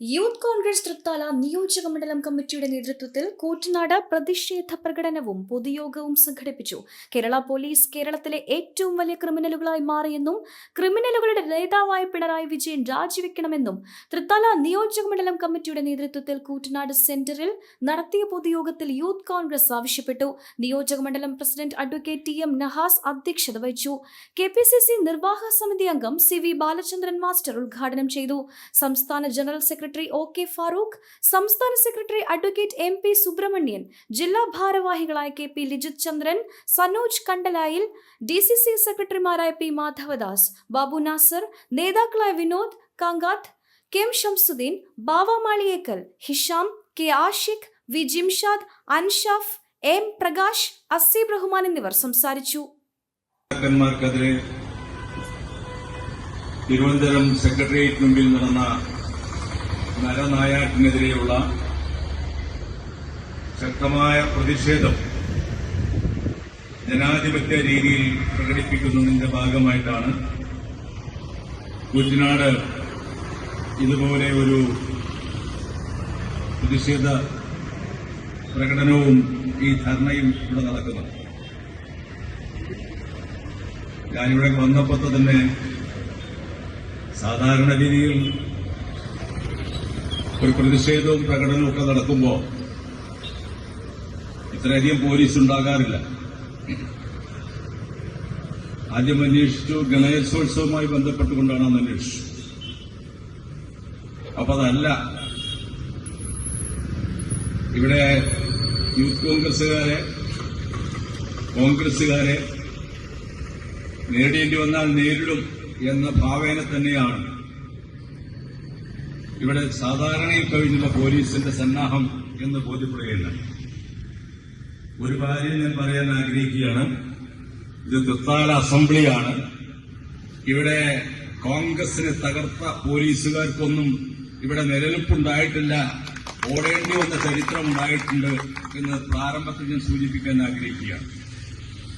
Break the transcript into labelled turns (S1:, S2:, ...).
S1: Youth Congress Thrithala നിയോജക മണ്ഡലം കമ്മിറ്റിയുടെ നേതൃത്വത്തിൽ കൂറ്റനാട് പ്രതിഷേധ പ്രകടനവും പൊതുയോഗവും സംഘടിപ്പിച്ചു. കേരള പോലീസ് കേരളത്തിലെ ഏറ്റവും വലിയ ക്രിമിനലുകളായി മാറിയെന്നും ക്രിമിനലുകളുടെ നേതാവായ പിണറായി വിജയൻ രാജിവെക്കണമെന്നും തൃത്താല നിയോജക മണ്ഡലം കമ്മിറ്റിയുടെ നേതൃത്വത്തിൽ കൂറ്റനാട് സെന്ററിൽ നടത്തിയ പൊതുയോഗത്തിൽ യൂത്ത് കോൺഗ്രസ് ആവശ്യപ്പെട്ടു. നിയോജക മണ്ഡലം president advocate T M Nahas അധ്യക്ഷത വഹിച്ചു. കെ പി സി സി നിർവാഹക സമിതി അംഗം സി വി ബാലചന്ദ്രൻ മാസ്റ്റർ ഉദ്ഘാടനം ചെയ്തു. സംസ്ഥാന general secretary O K Farooq സംസ്ഥാന secretary advocate M P Subramanian ജില്ലാ ഭാരവാഹികളായ K P Lijith Chandran Sanoj Kandalayil D C C സെക്രട്ടറിമാരായ പി മാധവദാസ് ബാബു നാസർ നേതാക്കളായ Vinod Kangath M Shamsuddin Bava Maliyekkal Hisham K Ashiq V Jimshad Anshaf M Prakash Aseeb Rahman എന്നിവർ സംസാരിച്ചു.
S2: Thiruvananthapuram secretariat മുമ്പിൽ നടന്ന നരനായാട്ടിനെതിരെയുള്ള ശക്തമായ പ്രതിഷേധം ജനാധിപത്യ രീതിയിൽ പ്രകടിപ്പിക്കുന്നതിന്റെ ഭാഗമായിട്ടാണ് കുറ്റനാട് ഇതുപോലെ ഒരു പ്രതിഷേധ പ്രകടനവും ഈ ധർണയും ഇവിടെ നടക്കുന്നത്. ഞാനിവിടെ വന്നപ്പോൾ തന്നെ സാധാരണ രീതിയിൽ ഒരു പ്രതിഷേധവും പ്രകടനവും ഒക്കെ നടക്കുമ്പോൾ ഇത്രയധികം പോലീസ് ഉണ്ടാകാറില്ല. ആദ്യം അന്വേഷിച്ചു ഗണേശോത്സവവുമായി ബന്ധപ്പെട്ടുകൊണ്ടാണ് അന്ന് അന്വേഷിച്ചു അപ്പൊ അതല്ല. ഇവിടെ യൂത്ത് കോൺഗ്രസുകാരെ കോൺഗ്രസുകാരെ നേടേണ്ടി വന്നാൽ നേരിടും എന്ന ഭാവേന തന്നെയാണ്. ഇവിടെ സാധാരണയിൽ കഴിഞ്ഞുള്ള പോലീസിന്റെ സന്നാഹം എന്ന് ബോധ്യപ്പെടുകയില്ല. ഒരു കാര്യം ഞാൻ പറയാൻ ആഗ്രഹിക്കുകയാണ്. ഇത് തൃത്താല അസംബ്ലിയാണ്. ഇവിടെ കോൺഗ്രസിനെ തകർത്ത പോലീസുകാർക്കൊന്നും ഇവിടെ നിലനിൽപ്പുണ്ടായിട്ടില്ല. ഓടേണ്ടി വന്ന ചരിത്രം ഉണ്ടായിട്ടുണ്ട് എന്ന് പ്രാരംഭത്തിൽ ഞാൻ സൂചിപ്പിക്കാൻ ആഗ്രഹിക്കുകയാണ്.